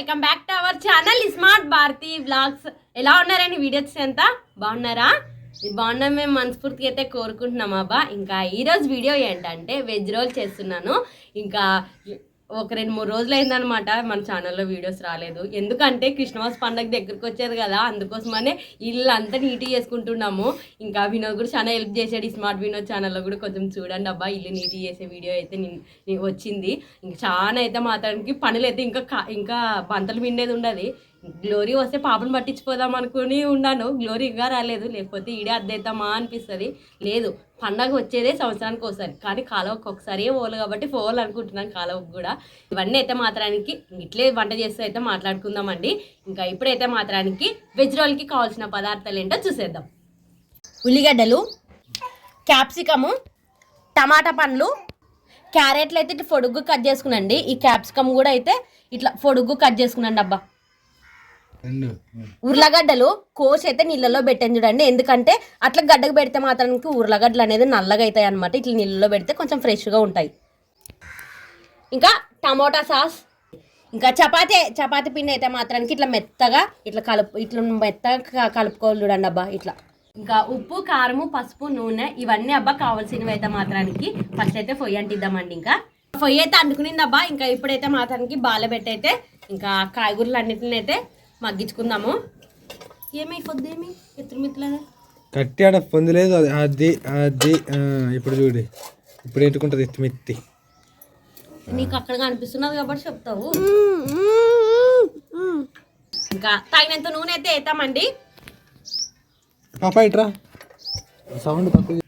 Welcome back to our channel smart Bharati blogs ఎలా ఉన్నారండి? Videos ఎంత? బాగున్నారా? బాగున్నా మేము మనస్ఫూర్తిగా అయితే కోరుకుంటున్నాం అబ్బా. ఇంకా ఈరోజు వీడియో ఏంటంటే వెజ్ రోల్ చేస్తున్నాను. ఇంకా ఒక రెండు మూడు రోజులు అయిందనమాట మన ఛానల్లో వీడియోస్ రాలేదు. ఎందుకంటే క్రిస్మస్ పండగ దగ్గరికి వచ్చేది కదా అందుకోసమనే ఇల్లు అంతా నీట్గా చేసుకుంటున్నాము. ఇంకా వినోద్ కూడా చాలా హెల్ప్ చేశాడు. ఈ స్మార్ట్ వినోద్ ఛానల్లో కూడా కొంచెం చూడండి అబ్బా ఇల్లు నీట్గా చేసే వీడియో అయితే వచ్చింది. ఇంకా చాలా అయితే మాత్రానికి పనులు అయితే ఇంకా కా- ఇంకా బంతలు మిండేది ఉండదు. గ్లోరీ వస్తే పాపను పట్టించిపోదాం అనుకుని ఉన్నాను. గ్లోరీ ఇంకా రాలేదు. లేకపోతే ఈడే అద్దేద్దామా అనిపిస్తుంది. లేదు పండగ వచ్చేదే సంవత్సరానికి ఒకసారి. కానీ కాలువకి ఒకసారి పోవాలి కాబట్టి పోవాలి అనుకుంటున్నాను కాలువకు కూడా. ఇవన్నీ అయితే మాత్రానికి ఇట్లే వంట చేస్తే అయితే మాట్లాడుకుందామండి. ఇంకా ఇప్పుడైతే మాత్రానికి వెజ్ రోల్కి కావాల్సిన పదార్థాలు ఏంటో చూసేద్దాం. ఉల్లిగడ్డలు క్యాప్సికము టమాటా పండ్లు క్యారెట్లు అయితే ఇట్లా పొడుగు కట్ చేసుకునండి ఈ క్యాప్సికమ్ కూడా అయితే ఇట్లా పొడుగు కట్ చేసుకునండి అబ్బా ఉర్లగడ్డలు కోసి అయితే నీళ్ళలో పెట్టాను చూడండి. ఎందుకంటే అట్లా గడ్డకు పెడితే మాత్రానికి ఉర్లగడ్డలు అనేది నల్లగా అవుతాయి అనమాట ఇట్లా నీళ్ళలో పెడితే కొంచెం ఫ్రెష్గా ఉంటాయి. ఇంకా టమోటా సాస్. ఇంకా చపాతీ చపాతీ పిండి అయితే మాత్రానికి ఇట్లా మెత్తగా ఇట్లా కలుపు ఇట్లా మెత్తగా కలుపుకోవాలి చూడండి అబ్బా ఇట్లా. ఇంకా ఉప్పు కారము పసుపు నూనె ఇవన్నీ అబ్బా కావాల్సినవి అయితే మాత్రానికి ఫస్ట్ అయితే పొయ్యి అంటిద్దామండి ఇంకా. పొయ్యి అయితే అంటుకునిందబ్బా ఇంకా ఇప్పుడైతే మాత్రానికి బాలబెట్టయితే ఇంకా కాయగూరలు అన్నిటిని అయితే మగ్గించుకుందాము. ఏమైపోద్ది ఏమి? ఎత్తులు మిత్రులగా కట్టి ఆడ పొందలేదు అది అది అది. ఇప్పుడు చూడు. ఇప్పుడు ఎట్టుకుంటుంది ఎత్తి మెత్తి? నీకు అక్కడ కనిపిస్తున్నది కాబట్టి చెప్తావు. ఇంకా తగినంత నూనె అయితే వేస్తామండి పాప ఇట్రా. సౌండ్ తక్కువ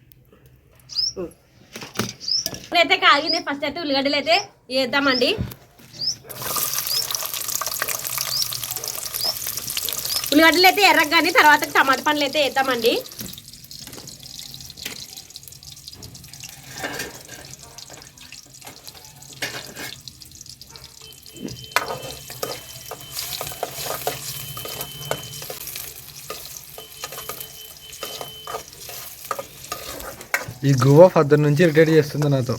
అయితే కాగింది. ఫస్ట్ అయితే ఉల్లిగడ్డలు అయితే వేద్దామండి. ఉల్లిగడ్డలు అయితే ఎర్రగానే తర్వాత టమాటా పండ్లు అయితే వేద్దామండి. ఈ గువ్వ ఫద్దర్ నుంచి ఇరిటేట్ చేస్తుంది నాతో.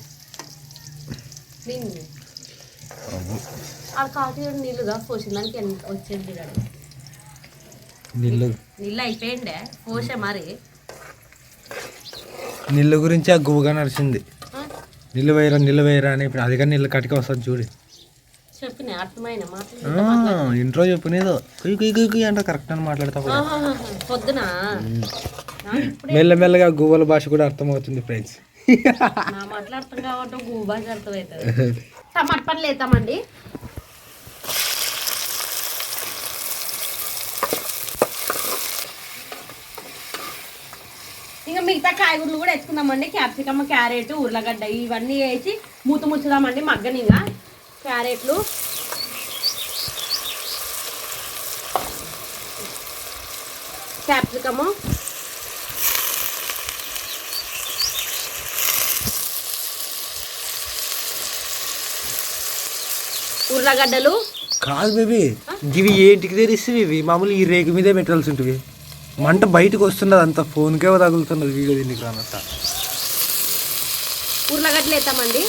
పోసిందానికి ఎంత వచ్చేది నీళ్ళు. అయిపోయిండే. పోసే మరి. నీళ్ళ గురించి ఆ గువ్వగా నడిచింది? నీళ్ళు వేయరా నీళ్ళు వేయరా అని ఇప్పుడు అది కానీ నీళ్ళు కటిక వస్తుంది చూడు. చెప్పిన అర్థమైన మాటలు ఇంట్రో చెప్పు నీదో కుయ్ కుయ్ కుయ్ కుయ్ అంటే కరెక్ట్ అని మాట్లాడతా. పొద్దున? మెల్లమెల్లగా గువ్వల భాష కూడా అర్థమవుతుంది ఫ్రెండ్స్ మాట్లాడుతాం కాబట్టి గూ భాష అర్థమవుతుంది. టమాట పనులు వేద్దామండి మిగతా కాయగూరలు కూడా ఎత్తుకుందామండి క్యాప్సికమ్ క్యారెట్ ఉర్లగడ్డ ఇవన్నీ వేసి మూత ముచ్చుదామండి మగ్గని ఇంకా క్యారెట్లు. క్యాప్సికము. ఉర్లగడ్డలు. కాదు బేబీ ఇవి ఏంటికి తెరిస్తే ఇవి? మామూలు ఈ రేకు మీదే పెట్టాల్సి ఉంటుంది. మంట బయటకు వస్తున్నది అంత ఫోన్కే తగులుతున్నది వీడియో దీనికి రానట్ట ఉర్లగడ్డలు వేద్దామండి.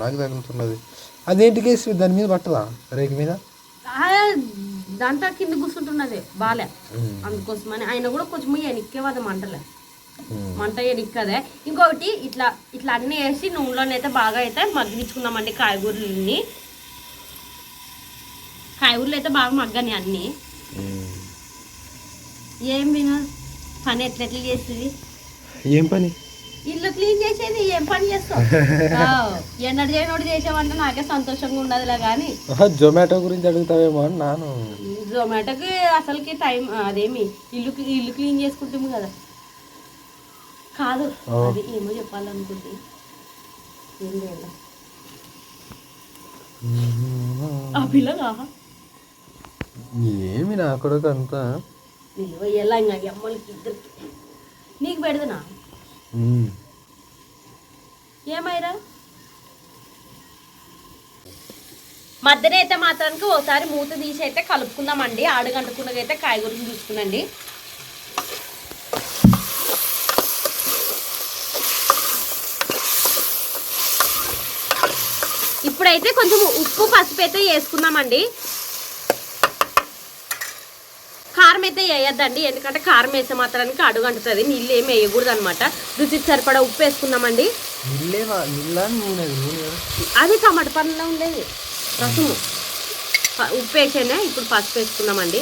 నాకు తగులుతున్నది. అదేంటికి వేసి దాని మీద పట్టదా? రేకు మీద? దాంట్లో కింద కూర్చుంటున్నది బాలే. అందుకోసమని ఆయన కూడా కొంచెం ఎనిక్కేవది మంటలే మంట ఎనిక్కదే ఇంకొకటి ఇట్లా ఇట్లా అన్నీ వేసి నూనెలోనైతే బాగా అయితే మగ్గించుకుందామండి కాయగూరలని కాయగూరలు అయితే బాగా మగ్గని అన్నీ. ఏం వినా? పని ఎట్లా ఎట్లా చేస్తుంది? ఏం పని? ఇల్లు క్లీన్ చేసేది ఏం పని చేస్తావు? ఎన్నడు చేయనోడు చేసావంటే నాకే సంతోషంగా ఉండదులే కానీ జొమాటో గురించి అడుగుతావేమో అని నాను. జొమాటోకి అసలుకి టైం అదేమి ఇల్లు ఇల్లు క్లీన్ చేసుకుంటాము కదా. కాదు. అది ఏమో చెప్పాలనుకుంటే. ఏం ఆ పిల్లగా ఏమి నా కొడుకు అంతా? నిల్వ ఎలా ఇంకా అమ్మలకి ఇద్దరికి. నీకు పెడదనా? ఏమైరా? మధ్యన అయితే మాత్రానికి ఒకసారి మూత తీసి అయితే కలుపుకుందామండి. ఆడగంటకుండా అయితే కాయగూరలు చూసుకునండి. ఇప్పుడైతే కొంచెం ఉప్పు పసుపు అయితే వేసుకుందామండి కారం అయితే వేయద్దండి. ఎందుకంటే కారం వేసే మాత్రానికి అడుగు అంటుతుంది. నీళ్ళు ఏమి వేయకూడదు అనమాట రుచికి సరిపడా ఉప్పు వేసుకుందామండి. అది టమాటా పండులో ఉండేది. రసము ఉప్పు వేసేనే ఇప్పుడు పసుపు వేసుకుందామండి.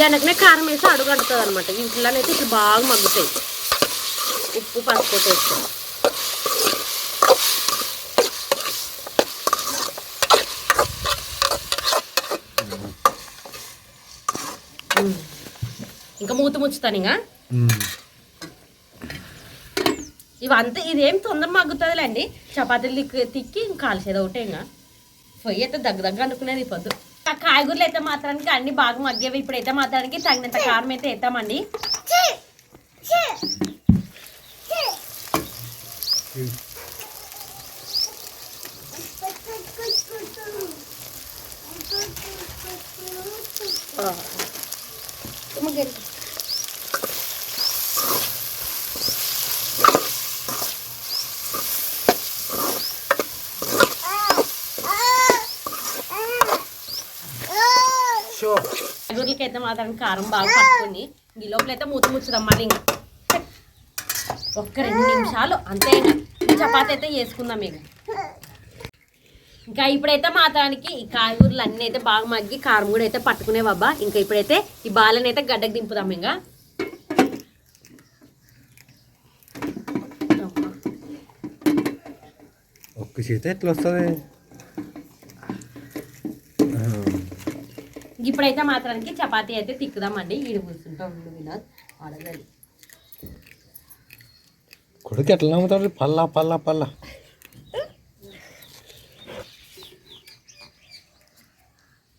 వెనకనే కారం వేసి అడుగు అంటుతుంది అనమాట ఇంట్లోనైతే ఇట్లా బాగా మగ్గుతాయి. ఉప్పు పసుపు వేస్తే ముచ్చుతాను ఇంకా ఇవంతా ఇదేం తొందర మగ్గుతుందిలేండి. చపాతీలు తిక్కి తిక్కి ఇంకా కాల్చేది ఒకటే ఇంకా. పొయ్యి అయితే దగ్గర దగ్గర అనుకునేది పొద్దు. ఆ కాయగూరలు అయితే మాత్రానికి అన్ని బాగా మగ్గేవి. ఇప్పుడైతే మాత్రానికి తగినంత కారం అయితే వేద్దామండి షో అయితే మాత్రం కారం బాగా పట్టుకొని ఈ లోపల అయితే మూత ముచ్చుదాం మళ్ళీ ఇంకా. ఒక్క రెండు నిమిషాలు అంతే ఇంకా. చపాతి అయితే వేసుకుందాం ఇక. ఇంకా ఇప్పుడైతే మాత్రానికి ఈ కాయగూరలు అన్నీ అయితే బాగా మగ్గి కారం కూడా అయితే పట్టుకునే బాబా ఇంకా ఇప్పుడైతే ఈ బాలని అయితే గడ్డకు దింపుదాం ఇంకా. ఒక్క చేత ఎట్లా వస్తుంది? ఇప్పుడైతే మాత్రానికి చపాతీ అయితే తిక్కుదామండి. ఈడు కూర్చుంటాం ఉండు వినోద్. అడగదు కొడుకు ఎట్లా నమ్ముతాడు? పల్లా పల్లా పల్లా.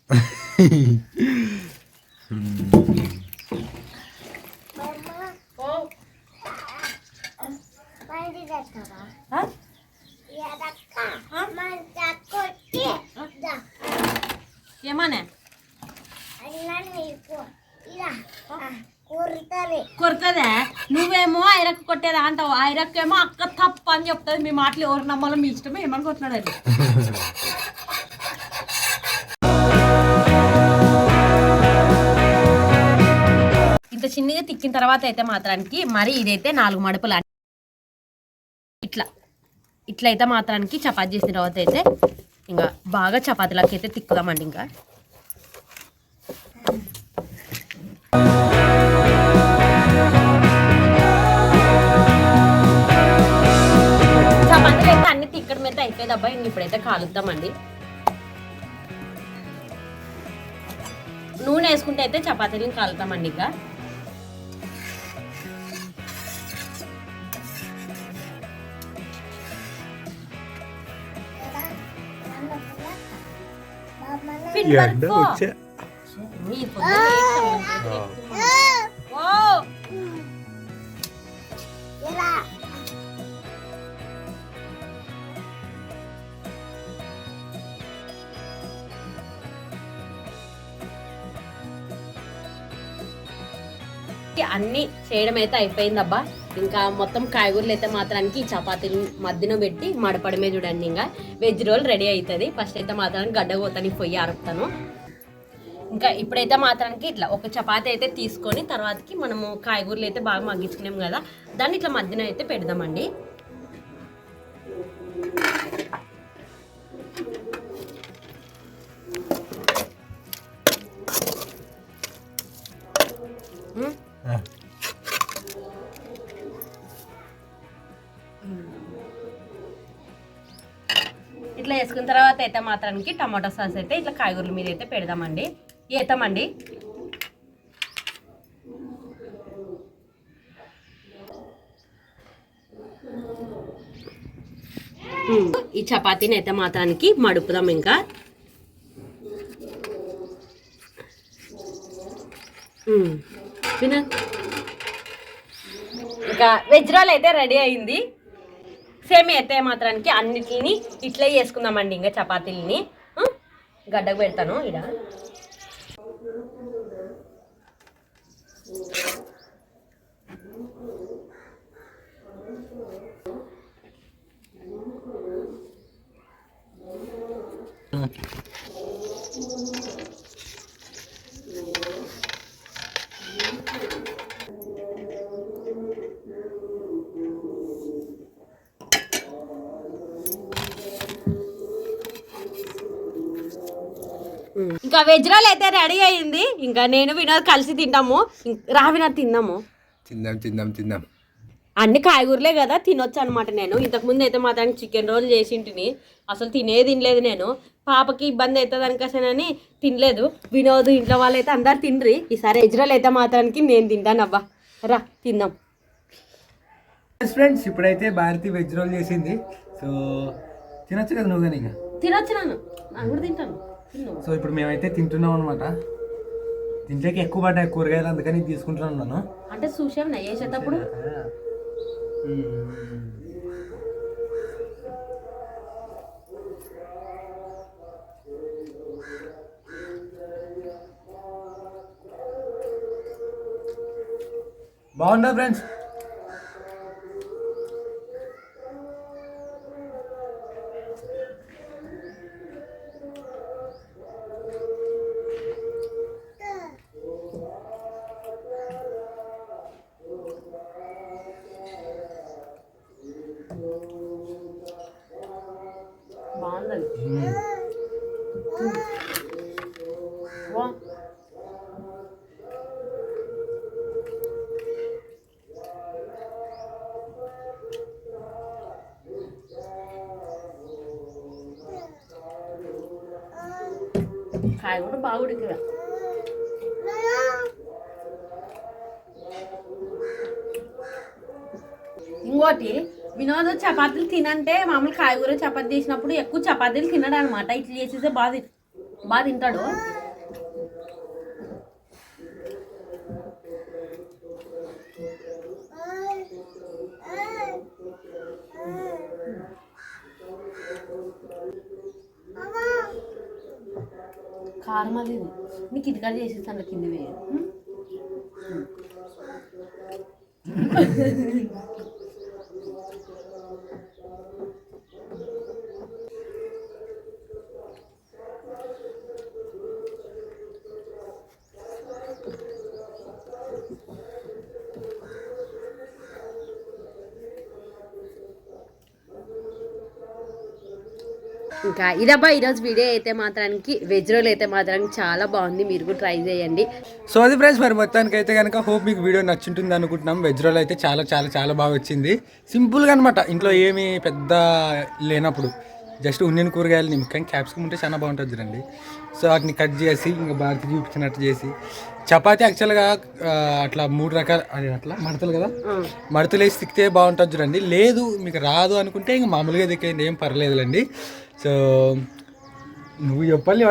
మీ మాటలు ఎవరు నమ్మాలో మీ ఇష్టమే ఏమనుకుంటున్నాడు అది ఇంత చిన్నగా తిక్కిన తర్వాత అయితే మాత్రానికి మరి ఇదైతే నాలుగు మడుపులు ఇట్లా ఇట్లా. అయితే మాత్రానికి చపాతి చేసిన తర్వాత అయితే ఇంకా బాగా చపాతీలకి అయితే తిక్కుదామండి ఇంకా. ఇంక ఇప్పుడైతే కాలుద్దామండి. నూనె వేసుకుంటే అయితే చపాతీలను కాలుతామండి ఇంకా. పిండి అన్ని చేయడం అయితే అయిపోయిందబ్బా. ఇంకా మొత్తం కాయగూరలు అయితే మాత్రానికి చపాతీలు మధ్యన పెట్టి మడపడమే చూడండి ఇంకా. వెజ్ రోల్ రెడీ అవుతుంది. ఫస్ట్ అయితే మాత్రానికి గడ్డ పోతాను పొయ్యి ఆరుపుతాను ఇంకా ఇప్పుడైతే మాత్రానికి ఇట్లా ఒక చపాతి అయితే తీసుకొని తర్వాతకి మనము కాయగూరలు అయితే బాగా మగ్గించుకున్నాం కదా. దాన్ని ఇట్లా మధ్యన అయితే పెడదామండి. ఇట్లా వేసుకున్న తర్వాత అయితే మాత్రానికి టమాటో సాస్ అయితే ఇట్లా కాయగూరల మీద అయితే పెడదామండి. వేస్తామండి ఈ చపాతీని అయితే మాత్రానికి మడుపుదాం ఇంకా. వినా. ఇంకా వెజ్ రోల్ అయితే రెడీ అయింది. సేమ్ అయితే మాత్రానికి అన్నిటిని ఇట్లే చేసుకుందామండి ఇంకా చపాతీలని. గడ్డకు పెడతాను ఇడ ఇంకా వెజ్ రోల్ అయితే రెడీ అయింది. ఇంకా నేను వినోద్ కలిసి తింటాము. ఇం- రా వినోద్ తిందాము తిందాం తిందాం తిందాం. అన్ని కాయగూరలే కదా తినొచ్చు అనమాట నేను ఇంతకుముందు అయితే మాత్రం చికెన్ రోల్ చేసింటిని. అసలు తినే తినలేదు నేను. పాపకి ఇబ్బంది అవుతుంది అనుకోసనని తినలేదు. వినోద్ ఇంట్లో వాళ్ళు అయితే అందరు తినరి ఈసారి వెజ్ రోల్ అయితే మాత్రానికి నేను తింటాను అబ్బా రా తిందాం. ఫ్రెండ్స్ ఇప్పుడైతే భారతి వెజ్ రోల్ చేసింది. సో తినొచ్చు కదా నువ్వు కానీ తినొచ్చు నాన్న. నేను కూడా తింటాను. సో ఇప్పుడు మేమైతే తింటున్నాం అనమాట దీంట్లోకి ఎక్కువ పడ్డాయి కూరగాయలు అందుకని తీసుకుంటున్నాను నేను. అంటే చూసాం చేసేటప్పుడు బాగుందా ఫ్రెండ్స్? కాయ కూడా బాగా ఉడికిరా ఇంకోటి వినోద్ చపాతీలు తినంటే మామూలు కాయగూర చపాతీ చేసినప్పుడు ఎక్కువ చపాతీలు తినడు అనమాట ఇట్లా చేసేస్తే బాగా తి- బాగా తింటాడు కారం అది ఇది. నీకు ఇటుకాడ చేసేస్తాను కింద వేయ ఇంకా ఇదబ్బా ఈరోజు వీడియో అయితే మాత్రానికి వెజ్ రోల్ అయితే మాత్రానికి చాలా బాగుంది. మీరు కూడా ట్రై చేయండి. సో అది ఫ్రెండ్స్ మరి మొత్తానికి అయితే కనుక హోప్ మీకు వీడియో నచ్చుంటుంది అనుకుంటున్నాం. వెజ్ రోల్ అయితే చాలా చాలా చాలా బాగా వచ్చింది. సింపుల్గా అనమాట ఇంట్లో ఏమి పెద్ద లేనప్పుడు. జస్ట్ ఉన్నిన కూరగాయలు నిమ్మకాయ క్యాప్సికమ్ ఉంటే చాలా బాగుంటుంది చూడండి సో వాటిని కట్ చేసి ఇంకా భారతి చూపించినట్టు చేసి. చపాతీ యాక్చువల్గా అట్లా మూడు రకాల అది అట్లా మడతలు కదా? మడతలు వేసి తిక్కితే బాగుంటుంది చూడండి. లేదు మీకు రాదు అనుకుంటే ఇంక మామూలుగా దిక్కేయండి ఏం పర్లేదులేండి. సో నువ్వు చెప్పాలి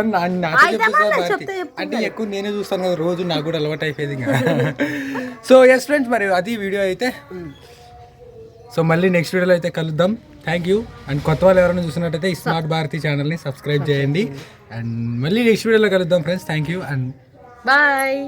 అంటే ఎక్కువ నేనే చూస్తాను కదా రోజు నాకు కూడా అలవాటు అయిపోయింది ఇంకా. సో ఎస్ ఫ్రెండ్స్ మరి అది వీడియో అయితే. సో మళ్ళీ నెక్స్ట్ వీడియోలో అయితే కలుద్దాం. థ్యాంక్ యూ అండ్ కొత్త వాళ్ళు ఎవరైనా చూసినట్టయితే ఈ స్మార్ట్ భారతి ఛానల్ని సబ్స్క్రైబ్ చేయండి. అండ్ మళ్ళీ నెక్స్ట్ వీడియోలో కలుద్దాం friends thank you and bye